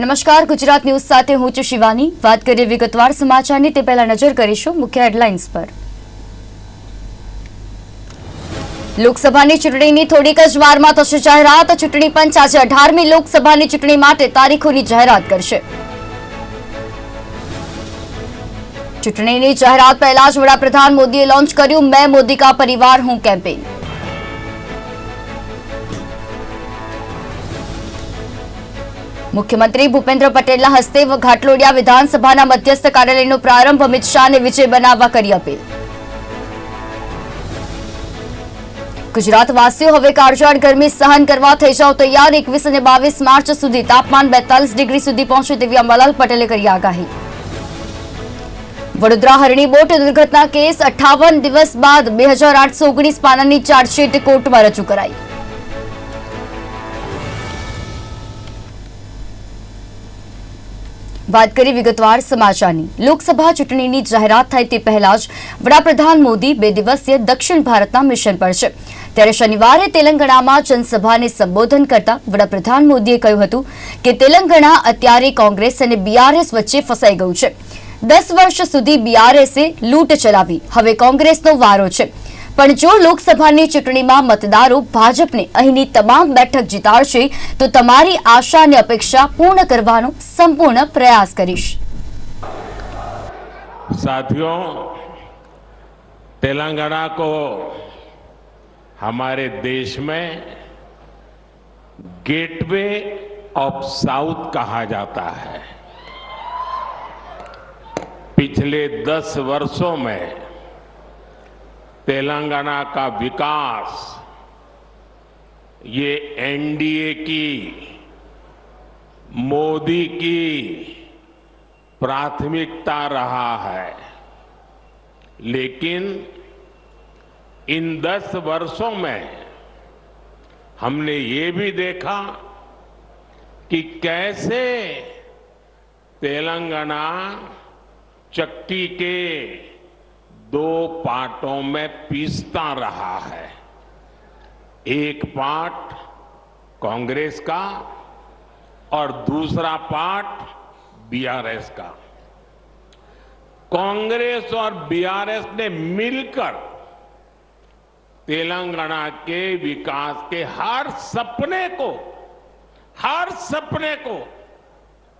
નમસ્કાર, ગુજરાત ન્યૂઝ સાથે હું છું શિવાની. વાત કરીએ વિગતવાર સમાચારની, તે પહેલા નજર કરીશું મુખ્ય હેડલાઇન્સ પર. લોકસભાની ચૂંટણીની થોડીક જ વારમાં થશે જાહેરાત. ચૂંટણી પંચ આજે અઢારમી લોકસભાની ચૂંટણી માટે તારીખોની જાહેરાત કરશે. ચૂંટણીની જાહેરાત પહેલા જ વડાપ્રધાન મોદીએ લોન્ચ કર્યું, મેં મોદી કા પરિવાર, હું કેમ્પેઇન. મુખ્યમંત્રી ભૂપેન્દ્ર પટેલના હસ્તે ઘાટલોડિયા વિધાનસભાના મધ્યસ્થ કાર્યાલયનો પ્રારંભ અમિત શાહને વિજય બનાવવા કરી અપીલ. ગુજરાતવાસીઓ હવે કાળઝાળ ગરમી સહન કરવા થઈ જાવ તૈયાર. એકવીસ અને બાવીસ માર્ચ સુધી તાપમાન બેતાલીસ ડિગ્રી સુધી પહોંચે તેવી અંબાલાલ પટેલે કરી આગાહી. વડોદરા હરણી બોટ દુર્ઘટના કેસ અઠાવન દિવસ બાદ બે હજાર આઠસો ઓગણીસ પાનાની ચાર્જશીટ કોર્ટમાં રજૂ કરાઈ. વાત કરી વિગતવાર સમાચારની. લોકસભા ચૂંટણીની જાહેરાત થાય તે પહેલા જ વડાપ્રધાન મોદી બે દિવસીય દક્ષિણ ભારતના મિશન પર છે. ત્યારે શનિવારે તેલંગાણામાં જનસભાને સંબોધન કરતા વડાપ્રધાન મોદીએ કહ્યું હતું કે તેલંગાણા અત્યારે કોંગ્રેસ અને બીઆરએસ વચ્ચે ફસાઈ ગયું છે. દસ વર્ષ સુધી બીઆરએસે લૂંટ ચલાવી. હવે કોંગ્રેસનો વારો છે. પણ જો લોકસભાની ચૂંટણીમાં મતદારો ભાજપને અહીંની તમામ બેઠક જીતાડશે તો તમારી આશા અને અપેક્ષા પૂર્ણ કરવાનો સંપૂર્ણ પ્રયાસ કરીશ साथियों तेलंगाना को हमारे देश में गेटवे ऑफ साउथ कहा जाता है पिछले दस वर्षों में तेलंगाना का विकास, ये एनडीए की, मोदी की प्राथमिकता रहा है। लेकिन इन दस वर्षों में हमने ये भी देखा कि कैसे तेलंगाना चक्की के दो पार्टों में पीसता रहा है। एक पार्ट कांग्रेस का और दूसरा पार्ट बीआरएस का। कांग्रेस और बीआरएस ने मिलकर तेलंगाना के विकास के हर सपने को, हर सपने को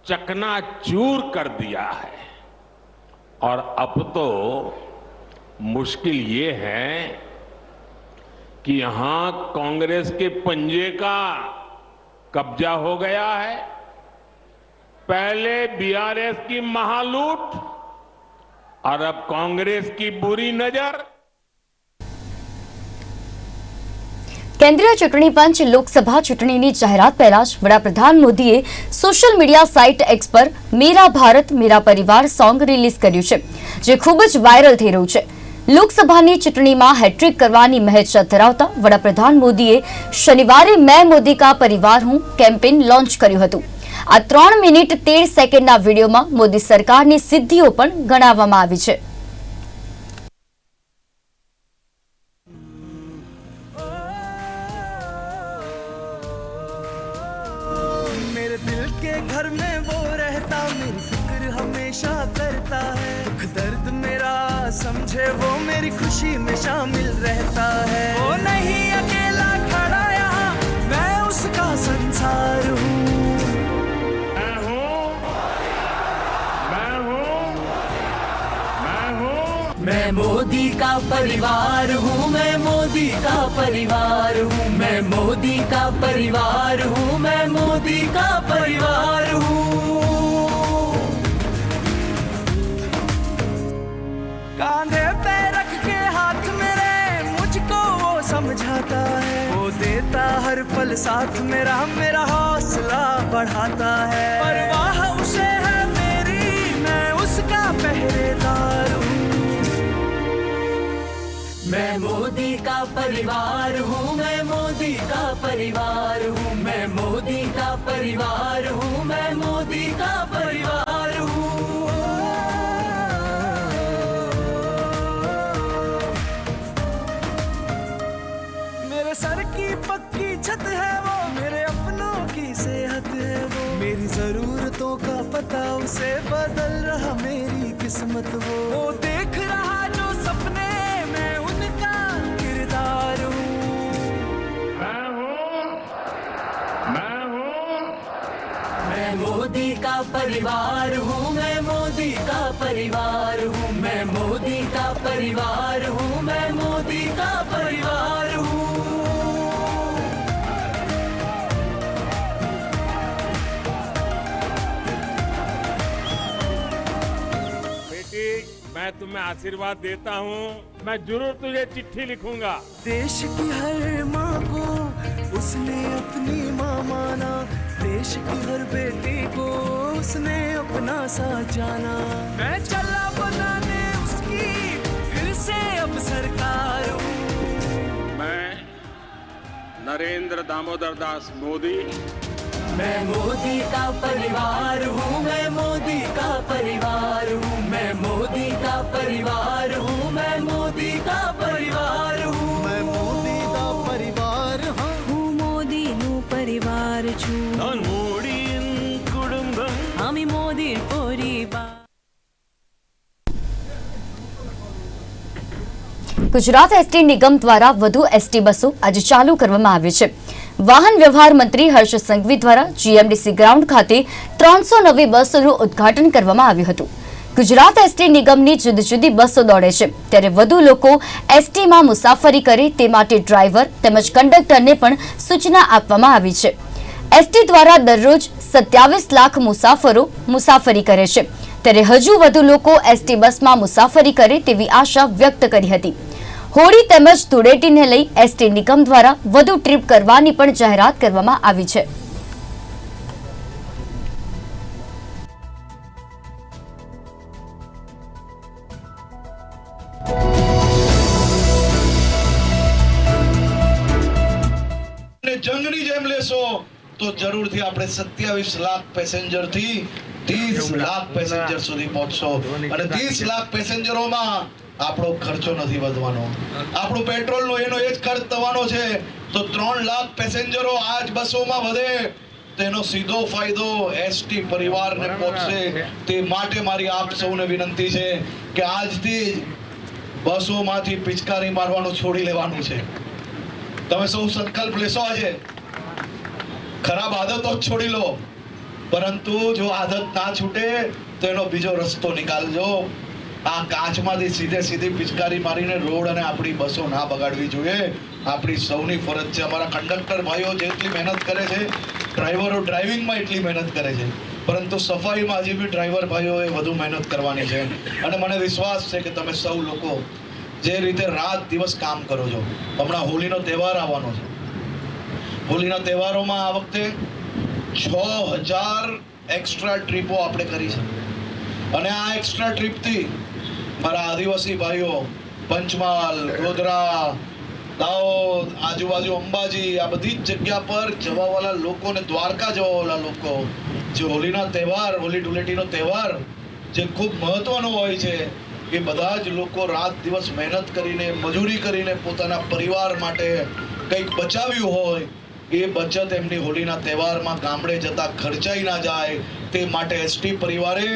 चकनाचूर कर दिया है। और अब तो मुश्किल ये है कि यहां कांग्रेस के पंजे का कब्जा हो गया है पहले बीआरएस की महालूट और अब कांग्रेस की बुरी नजर કેન્દ્રીય ચૂંટણી પંચ લોકસભા ચૂંટણીની જાહેરાત પહેલા જ વડાપ્રધાન મોદીએ સોશિયલ મીડિયા સાઇટ એક્સ પર મેરા ભારત મેરા પરિવાર સોંગ રિલીઝ કર્યું છે જે ખૂબ જ વાયરલ થઈ રહ્યું છે લોકસભાની ચૂંટણીમાં હેટ્રિક કરવાની મહેચ્છત ધરાવતા વડાપ્રધાન મોદીએ શનિવારે મેં મોદી કા પરિવાર હું કેમ્પેન લોન્ચ કર્યું હતું. આ ત્રણ મિનિટ તેર સેકન્ડના વિડીયોમાં મોદી સરકારની સિદ્ધિઓ પણ ગણાવવામાં આવી છે. समझे वो मेरी खुशी में शामिल रहता है। वो नहीं अकेला खड़ा यहाँ मैं उसका संसार हूँ। मैं हूँ मैं हूँ मैं हूँ। मैं मोदी का परिवार हूँ मैं मोदी का परिवार हूँ मैं मोदी का परिवार हूँ मैं मोदी का परिवार हूँ। पल साथ मेरा मेरा हौसला बढ़ाता है। परवाह उसे है मेरी, मैं उसका पहरेदार हूँ। मैं मोदी का परिवार हूँ, मैं मोदी का परिवार हूँ। मैं मोदी का परिवार हूँ, मैं मोदी का परिवार छत है वो मेरे अपनों की सेहत है वो। मेरी जरूरतों का पता उसे बदल रहा मेरी किस्मत वो। वो देख रहा जो सपने मैं उनका किरदार हूँ। मैं हूँ मैं हूँ। मैं मोदी का परिवार हूँ मैं मोदी का परिवार हूँ मैं मोदी का परिवार हूँ। मैं तुम्हें आशीर्वाद देता हूँ मैं जरूर तुझे चिट्ठी लिखूंगा देश की हर माँ को उसने अपनी माँ माना देश की हर बेटी को उसने अपना सा जाना मैं चला बनाने उसकी फिर से अब सरकार हूँ मैं नरेंद्र दामोदर दास मोदी मैं मोदी का परिवार ગુજરાત એસટી નિગમ દ્વારા વધુ એસટી બસો આજે ચાલુ કરવામાં આવી છે. વાહન વ્યવહાર મંત્રી હર્ષ સંઘવી દ્વારા જીએમડીસી ગ્રાઉન્ડ ખાતે ત્રણસો નવી બસોનું ઉદ્ઘાટન કરવામાં આવ્યું હતું. ગુજરાત એસટી નિગમની જુદી જુદી બસો દોડે છે. ત્યારે વધુ લોકો એસટીમાં મુસાફરી કરે તે માટે ડ્રાઈવર તેમજ કંડક્ટરને પણ સૂચના આપવામાં આવી છે. એસટી દ્વારા દરરોજ સત્યાવીસ લાખ મુસાફરો મુસાફરી કરે છે. ત્યારે હજુ વધુ લોકો એસટી બસમાં મુસાફરી કરે તેવી આશા વ્યક્ત કરી હતી. હોળી તેમજ ધૂળેટીને લઈ એસટી નિગમ દ્વારા વધુ ટ્રીપ કરવાની પણ જાહેરાત કરવામાં આવી છે. જંગની જેમ લેશો તો જરૂરથી આપણે સત્યાવીસ લાખ પેસેન્જરથી ત્રીસ લાખ પેસેન્જર સુધી પહોંચશો. અને ત્રીસ લાખ પેસેન્જરોમાં આપણો ખર્ચો નથી વધવાનો. આપણું પેટ્રોલનો એનો એ જ ખર્ચ થવાનો છે. તો ત્રણ લાખ પેસેન્જરો આજ બસોમાં વધે. તેનો સીધો ફાયદો એસટી પરિવારને પહોંચશે તે માટે મારી આપ સૌને વિનંતી છે કે આજથી જ બસોમાંથી પિચકારી મારવાનું છોડી લેવાનું છે. તમે સૌ સંકલ્પ લેશો આજે? ખરાબ આદતો જ છોડી લો. પરંતુ જો આદત ના છૂટે તો એનો બીજો રસ્તો નિકાલજો. આ કાચમાંથી સીધે સીધી પિચકારી મારીને રોડ અને આપણી બસો ના બગાડવી જોઈએ. આપણી સૌની ફરજ છે. અમારા કંડક્ટર ભાઈઓ જેટલી મહેનત કરે છે, ડ્રાઈવરો ડ્રાઇવિંગમાં એટલી મહેનત કરે છે. પરંતુ સફાઈમાં હજી બી ડ્રાઈવર ભાઈઓએ વધુ મહેનત કરવાની છે. અને મને વિશ્વાસ છે કે તમે સૌ લોકો જે રીતે રાત દિવસ કામ કરો છો. હમણાં હોલીનો તહેવાર આવવાનો છે. હોલીના તહેવારોમાં આ વખતે છ હજાર એક્સ્ટ્રા ટ્રીપો આપણે કરી છે. અને આ એક્સ્ટ્રા ટ્રીપથી મારા આદિવાસી ભાઈઓ, પંચમહાલ, ગોધરા, દાહોદ, આજુબાજુ અંબાજી, આ બધી જ જગ્યા પર જવાવાળા લોકો ને દ્વારકા જવાવાળા લોકો, જે હોલીના તહેવાર, હોલી ધૂળેટીનો તહેવાર જે ખૂબ મહત્વનો હોય છે, એ બધા જ લોકો રાત દિવસ મહેનત કરીને, મજૂરી કરીને પોતાના પરિવાર માટે કંઈક બચાવ્યું હોય, એ બચત એમની હોળીના તહેવારમાં ગામડે જતા ખર્ચાઈ ના જાય. તે માટે એસટી પરિવારે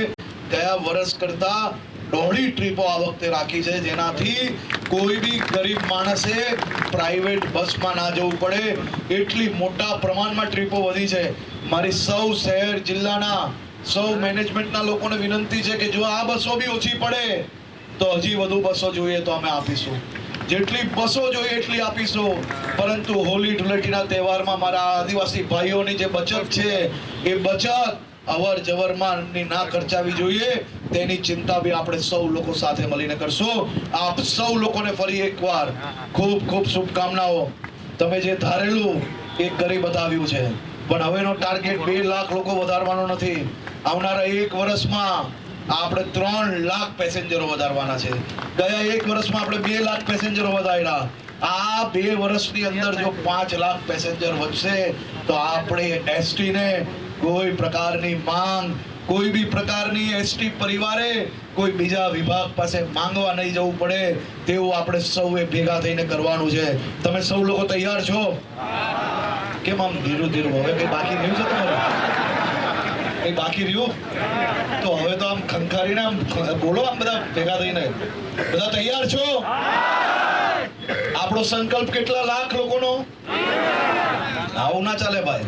ગયા વર્ષ કરતા દોઢી ટ્રીપો આ વખતે રાખી છે. જેનાથી કોઈ બી ગરીબ માણસે પ્રાઇવેટ બસમાં ના જવું પડે. એટલી મોટા પ્રમાણમાં ટ્રીપો વધી છે. મારી સૌ શહેર જિલ્લાના સૌ મેનેજમેન્ટના લોકોને વિનંતી છે કે જો આ બસો બી ઓછી પડે, તો હજી વધુ બસો જોઈએ તો અમે આપીશું. જેટલી બસો જોઈએ એટલી આપીશું. પરંતુ હોલી ધૂળેટીના તહેવારમાં મારા આદિવાસી ભાઈઓની જે બચત છે, એ બચત અવર જવરમાં ના ખર્ચાવી જોઈએ. તેની ચિંતા બી આપણે સૌ લોકો સાથે મળીને કરશું. આપ સૌ લોકોને ફરી એકવાર ખૂબ ખૂબ શુભકામનાઓ. તમે જે ધારેલું એ કરી બતાવ્યું છે. પણ હવેનો ટાર્ગેટ બે લાખ લોકો વધારવાનો નથી. આવનારા એક વર્ષમાં આપણે ત્રણ લાખ પેસેન્જરો વધારવાના છે. ગયા એક વર્ષમાં આપણે બે લાખ પેસેન્જરો વધાર્યા. આ બે વર્ષની અંદર જો પાંચ લાખ પેસેન્જર વધશે, તો આપણે એસટીને કોઈ પ્રકારની માંગ કોઈ બી પ્રકારની એસટી પરિવારે કોઈ બીજા વિભાગ પાસે માંગવા નહીં જવું પડે, તેવું આપણે સૌએ ભેગા થઈને કરવાનું છે. તમે સૌ લોકો તૈયાર છો? કેમ આમ ધીરું ધીરું? હવે કઈ બાકી રહ્યું છે તમારે? કઈ બાકી રહ્યું? તો હવે તો આમ ખંખારીને આમ બોલો આમ બધા ભેગા થઈને. બધા તૈયાર છો? આપણો સંકલ્પ કેટલા લાખ લોકોનો? આવું ના ચાલે ભાઈ.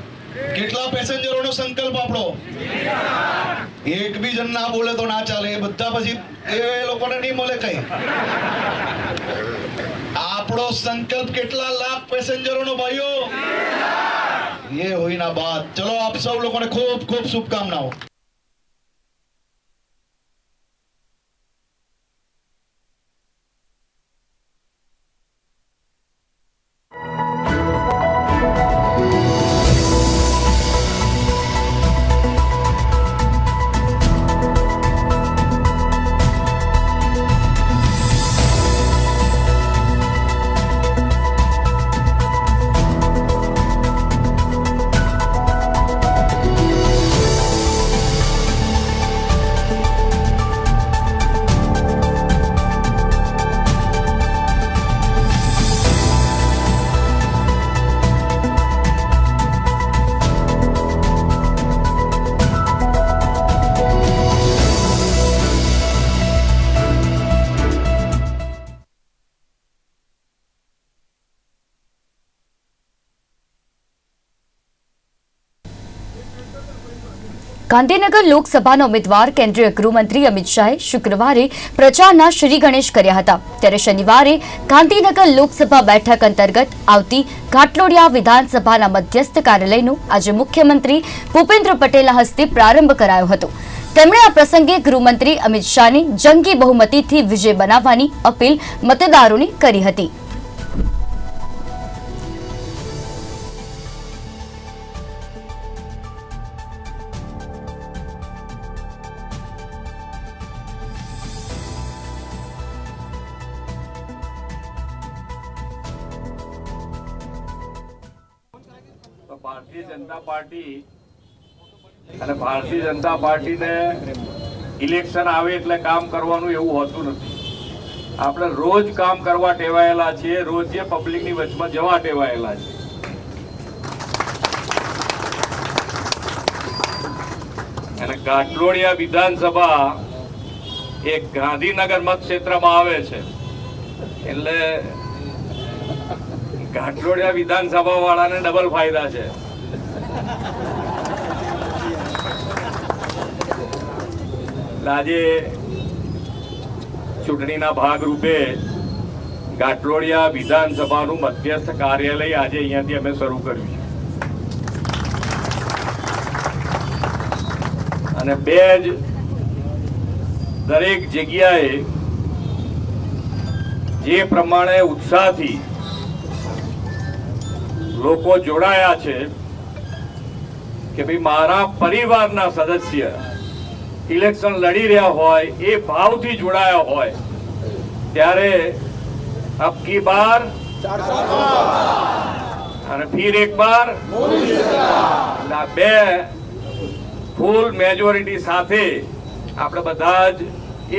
કેટલા પેસેન્જરોનો સંકલ્પ આપણો એક બી જણ ના બોલે તો ના ચાલે એ બધા પછી એ લોકોને નહીં મળે કઈ આપણો સંકલ્પ કેટલા લાખ પેસેન્જરોનો ભાઈઓ ये हुई ना बात चलो आप सब लोगों ने खूब खूब शुभकामनाओं ગાંધીનગર લોકસભાના ઉમેદવાર, કેન્દ્રીય ગૃહમંત્રી અમિત શાહે શુક્રવારે પ્રચારના શ્રી ગણેશ કર્યા હતા. ત્યારે શનિવારે ગાંધીનગર લોકસભા બેઠક અંતર્ગત આવતી ઘાટલોડિયા વિધાનસભાના મધ્યસ્થ કાર્યાલયનો આજે મુખ્યમંત્રી ભૂપેન્દ્ર પટેલના હસ્તે પ્રારંભ કરાયો હતો. તેમણે આ પ્રસંગે ગૃહમંત્રી અમિત શાહને જંગી બહુમતીથી વિજય બનાવવાની અપીલ મતદારોને કરી હતી. ભારતીય જનતા પાર્ટી અને ભારતીય જનતા પાર્ટીને ઇલેક્શન આવે એટલે કામ કરવાનું એવું હોતું નથી. આપણે રોજ કામ કરવા ટેવાયેલા છીએ, રોજ જે પબ્લિકની વચમાં જવા ટેવાયેલા છે. અને કાટલોડિયા વિધાનસભા એ ગાંધીનગર મતક્ષેત્રમાં આવે છે. એટલે ઘાટલોડિયા વિધાનસભા વાળાને ડબલ ફાયદા છે. આજે ચૂંટણીના ભાગરૂપે ઘાટલોડિયા વિધાનસભાનું મધ્યસ્થ કાર્યાલય આજે અહીંયાથી અમે શરૂ કર્યું છે. અને બે જ દરેક જગ્યાએ જે પ્રમાણે ઉત્સાહથી લોકો જોડાયા છે કે ભાઈ મારા પરિવારના સદસ્ય ઇલેક્શન લડી રહ્યા હોય, એ ભાવથી જોડાયા હોય, ત્યારે અબ કી બાર અને ફીર એક બાર બે ફૂલ મેજોરિટી સાથે આપણે બધા જ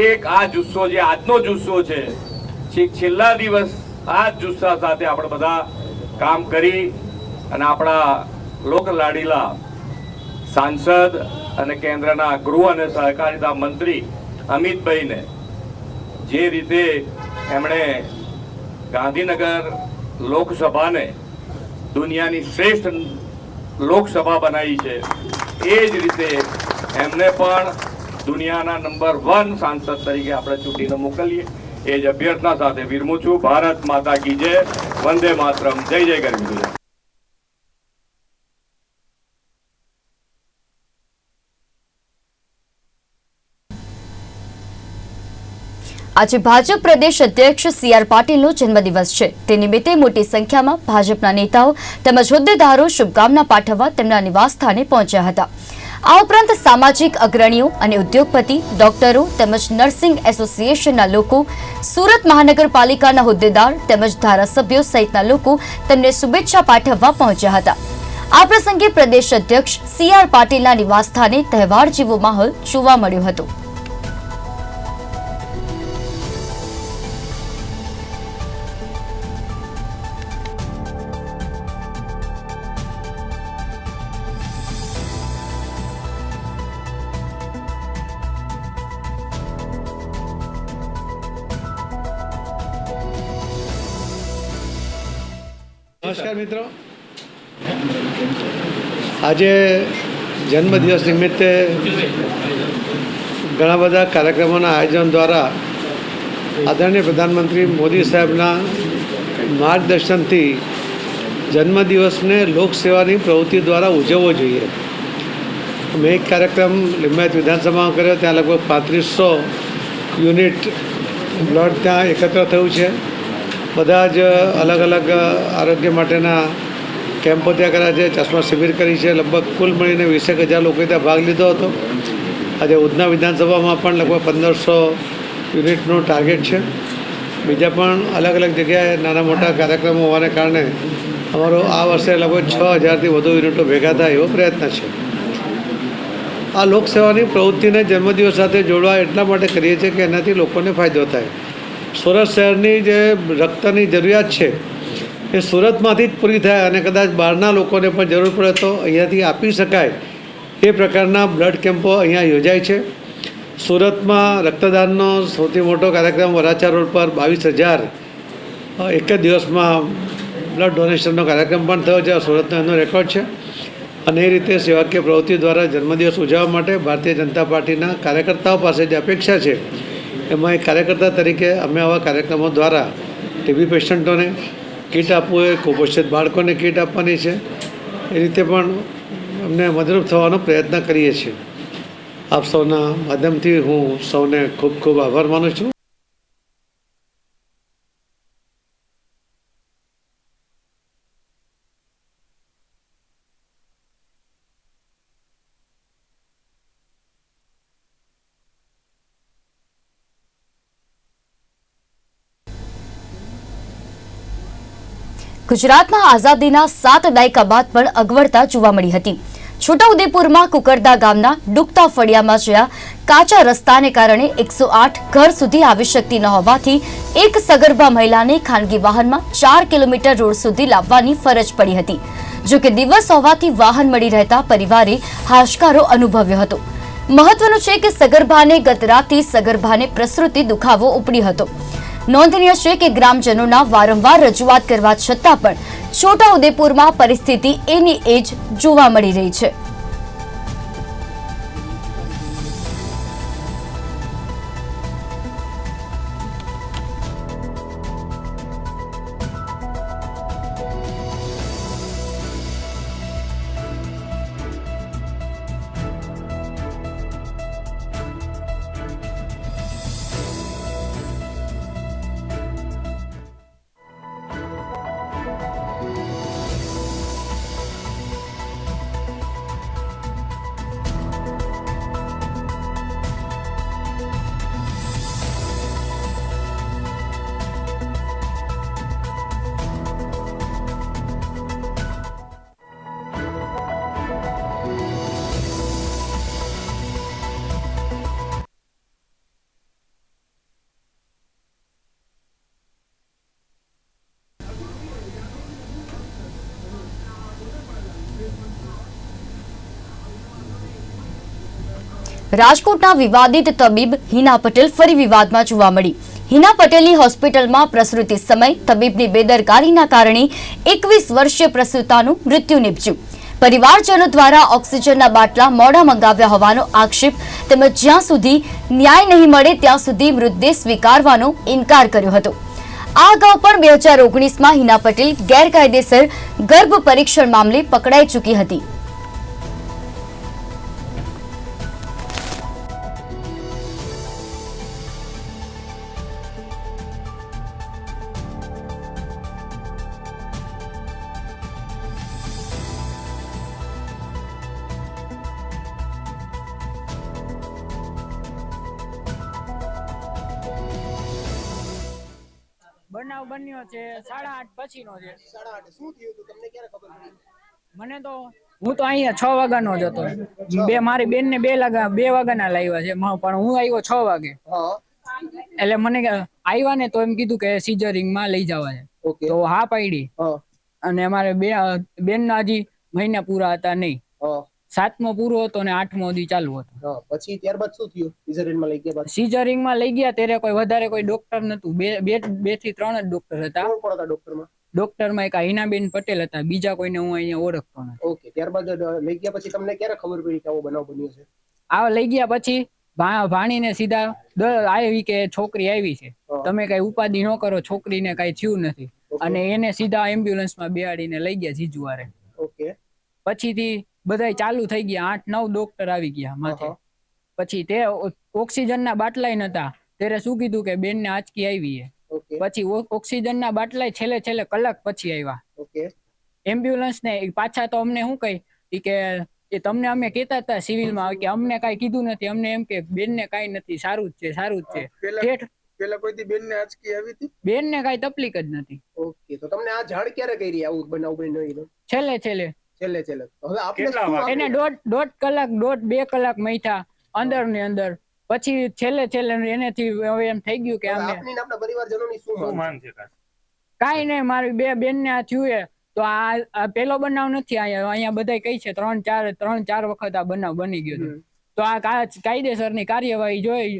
એક આ જુસ્સો જે આજનો જુસ્સો છે છેલ્લા દિવસ આ જુસ્સા સાથે આપણે બધા કામ કરી અને આપણા લોક લાડીલા સાંસદ અને કેન્દ્રના ગૃહ અને સહકારિતા મંત્રી અમિતભાઈને જે રીતે એમણે ગાંધીનગર લોકસભાને દુનિયાની શ્રેષ્ઠ લોકસભા બનાવી છે, એ જ રીતે એમને પણ દુનિયાના નંબર વન સાંસદ તરીકે આપણે ચૂંટીને મોકલીએ. એ જ અભ્યર્થના સાથે વિરમું છું. ભારત માતા કી જય. વંદે માતરમ. જય જય ગરવી આજે ભાજપ પ્રદેશ અધ્યક્ષ સી આર પાટીલનો જન્મદિવસ છે. તે નિમિત્તે મોટી સંખ્યામાં ભાજપના નેતાઓ તેમજ હોદ્દેદારો શુભકામના પાઠવવા તેમના નિવાસસ્થાને પહોંચ્યા હતા. આ ઉપરાંત સામાજિક અગ્રણીઓ અને ઉદ્યોગપતિ, ડોક્ટરો તેમજ નર્સિંગ એસોસિએશનના લોકો, સુરત મહાનગરપાલિકાના હોદ્દેદાર તેમજ ધારાસભ્યો સહિતના લોકો તેમને શુભેચ્છા પાઠવવા પહોંચ્યા હતા. આ પ્રસંગે પ્રદેશ અધ્યક્ષ સી આર પાટીલના નિવાસસ્થાને તહેવાર જેવો માહોલ જોવા મળ્યો હતો. નમસ્કાર મિત્રો. આજે જન્મદિવસ નિમિત્તે ઘણા બધા કાર્યક્રમોના આયોજન દ્વારા આદરણીય પ્રધાનમંત્રી મોદી સાહેબના માર્ગદર્શનથી જન્મદિવસને લોકસેવાની પ્રવૃત્તિ દ્વારા ઉજવવો જોઈએ. મેં એક કાર્યક્રમ લિંબાયત વિધાનસભામાં કર્યો ત્યાં લગભગ પાંત્રીસો યુનિટ બ્લડ ત્યાં એકત્ર થયું છે. બધા જ અલગ અલગ આરોગ્ય માટેના કેમ્પો ત્યાં કર્યા છે. ચશ્મા શિબિર કરી છે. લગભગ કુલ મળીને વીસેક હજાર લોકોએ ત્યાં ભાગ લીધો હતો. આજે ઉધના વિધાનસભામાં પણ લગભગ પંદરસો યુનિટનું ટાર્ગેટ છે. બીજા પણ અલગ અલગ જગ્યાએ નાના મોટા કાર્યક્રમો હોવાને કારણે અમારો આ વર્ષે લગભગ છ હજારથી વધુ યુનિટો ભેગા થાય એવો પ્રયત્ન છે. આ લોકસેવાની પ્રવૃત્તિને જન્મદિવસ સાથે જોડવા એટલા માટે કરીએ છીએ કે એનાથી લોકોને ફાયદો થાય. સુરત શહેરની જે રક્તની જરૂરિયાત છે, એ સુરતમાંથી જ પૂરી થાય અને કદાચ બહારના લોકોને પણ જરૂર પડે તો અહીંયાથી આપી શકાય એ પ્રકારના બ્લડ કેમ્પો અહીંયા યોજાય છે. સુરતમાં રક્તદાનનો સૌથી મોટો કાર્યક્રમ વરાછા રોડ પર બાવીસ હજાર એક જ દિવસમાં બ્લડ ડોનેશનનો કાર્યક્રમ પણ થયો છે. સુરતનો એનો રેકોર્ડ છે. અને એ રીતે સેવાકીય પ્રવૃત્તિ દ્વારા જન્મદિવસ ઉજવવા માટે ભારતીય જનતા પાર્ટીના કાર્યકર્તાઓ પાસે જે અપેક્ષા છે એમાં એક કાર્યકર્તા તરીકે અમે આવા કાર્યક્રમો દ્વારા ટીબી પેશન્ટોને કીટ આપવું એ કુપોષિત બાળકોને કીટ આપવાની છે. એ રીતે પણ અમને મદદરૂપ થવાનો પ્રયત્ન કરીએ છીએ. આપ સૌના માધ્યમથી હું સૌને ખૂબ ખૂબ આભાર માનું છું. ગુજરાતમાં આઝાદીના સાત દાયકા બાદ પણ અગવડતા જોવા મળી હતી. છોટાઉદેપુરમાં કુકરદા ગામના ડૂબતા ફળિયામાં જ્યાં કાચા રસ્તાને કારણે એકસો ઘર સુધી આવી શકતી ન હોવાથી એક સગર્ભા મહિલાને ખાનગી વાહનમાં ચાર કિલોમીટર રોડ સુધી લાવવાની ફરજ પડી હતી. જો કે દિવસ હોવાથી વાહન મળી રહેતા પરિવારે હાશકારો અનુભવ્યો હતો. મહત્વનું છે કે સગર્ભાને ગત રાતથી સગર્ભાને પ્રસૃતિ દુખાવો ઉપડી હતો. નોંધનીય છે કે ગ્રામજનોના વારંવાર રજૂઆત કરવા છતાં પણ છોટાઉદેપુરમાં પરિસ્થિતિ એની એ જ જોવા મળી રહી છે. રાજકોટના વિવાદિત તબીબ હિના પટેલ ફરી વિવાદમાં જોવા મળી. હિના પટેલની હોસ્પિટલમાં પ્રસૂતિ સમય તબીબની બેદરકારીના કારણે એકવીસ વર્ષીય પ્રસૂતાનું મૃત્યુ નીપજ્યું. પરિવારજનો દ્વારા ઓક્સિજનના બાટલા મોડા મંગાવ્યા હોવાનો આક્ષેપ તેમજ જ્યાં સુધી ન્યાય નહીં મળે ત્યાં સુધી મૃતદેહ સ્વીકારવાનો ઇનકાર કર્યો હતો. આ અગાઉ પણ બે હજાર ઓગણીસમાં હિના પટેલ ગેરકાયદેસર ગર્ભ પરીક્ષણ મામલે પકડાઈ ચૂકી હતી. બન્યો છે સાડા આઠ પછીનો છે. મને તો હું તો અહીંયા છ વાગ્યાનો જ હતો. બે મારી બેન ને બે લાગા બે વાગ્યાના લાવ્યા છે પણ હું આવ્યો છ વાગે. એટલે મને આવ્યા ને તો એમ કીધું કે સીઝરિંગમાં લઈ જવા છે. તો હા પાડી. અને અમારે બે બેન ના હજી મહિના પૂરા હતા નહીં. સાતમો પૂરો હતો ને આઠમો દી ચાલુ હતો. પછી ત્યારબાદ શું થયું? સિઝરિનમાં લઈ ગયા બાદ? સીઝરિંગમાં લઈ ગયા ત્યારે કોઈ વધારે કોઈ ડોક્ટર નતું બે બે બેથી ત્રણ જ ડોક્ટર હતા. કોણ કોણ હતા ડોક્ટરમાં ડોક્ટરમાં એક હિનાબેન પટેલ હતા. બીજા કોઈને હું અહીંયા ઓળખતો નથી. ઓકે ત્યારબાદ લઈ ગયા પછી તમને ક્યારે ખબર પડી કે આવો બનાવ બન્યો છે? આ લઈ ગયા પછી ભાણીને સીધા આવી કે છોકરી આવી છે. તમે કઈ ઉપાધિ ન કરો છોકરીને કઈ થયું નથી. અને એને સીધા એમ્બ્યુલન્સમાં બેહાડીને લઈ ગયા જીજુવારે. ઓકે. પછીથી બધાય ચાલુ થઈ ગયા. આઠ નવ ડોક્ટર આવી ગયા માથે. પછી તે ઓક્સિજનના બાટલાય નતા. ત્યારે શું કીધું કે બેન ને આંચકી આવી પછી ઓક્સિજન ના બાટલાય છેલ્લે છેલ્લે કલાક પછી આવ્યા. એમ્બ્યુલન્સ ને પાછા તો અમને શું કહી? કે એ તમને અમે કેતા હતા સિવિલમાં કે અમને કઈ કીધું નથી. અમને એમ કે બેન ને કાંઈ નથી. સારું જ છે સારું જ છે. પેલા કોઈથી બેન ને આંચકી આવી હતી? બેનને કાંઈ તકલીફ જ નથી. ઓકે તો તમને આ જાણ ક્યારે કરી આવું બનાવ બન્યો છેલ્લે છેલ્લે. છેલ્લે છેલ્લે. હવે આપણે? એને દોઢ દોઢ કલાક દોઢ બે કલાક મૈથા અંદર ને અંદર. પછી છેલ્લે છેલ્લે એનેથી હવે એમ થઈ ગયું કે અમે આપની આપણા પરિવારજનોની શું માંગ માન છે કાઈ નહીં મારી બે બેન ને આ થયું એ. તો આ પેલો બનાવ નથી અહીંયા અહીંયા બધા કઈ છે ત્રણ ચાર ત્રણ ચાર વખત આ બનાવ બની ગયો તો આ કાયદેસર કાયદેસરની કાર્યવાહી જોઈ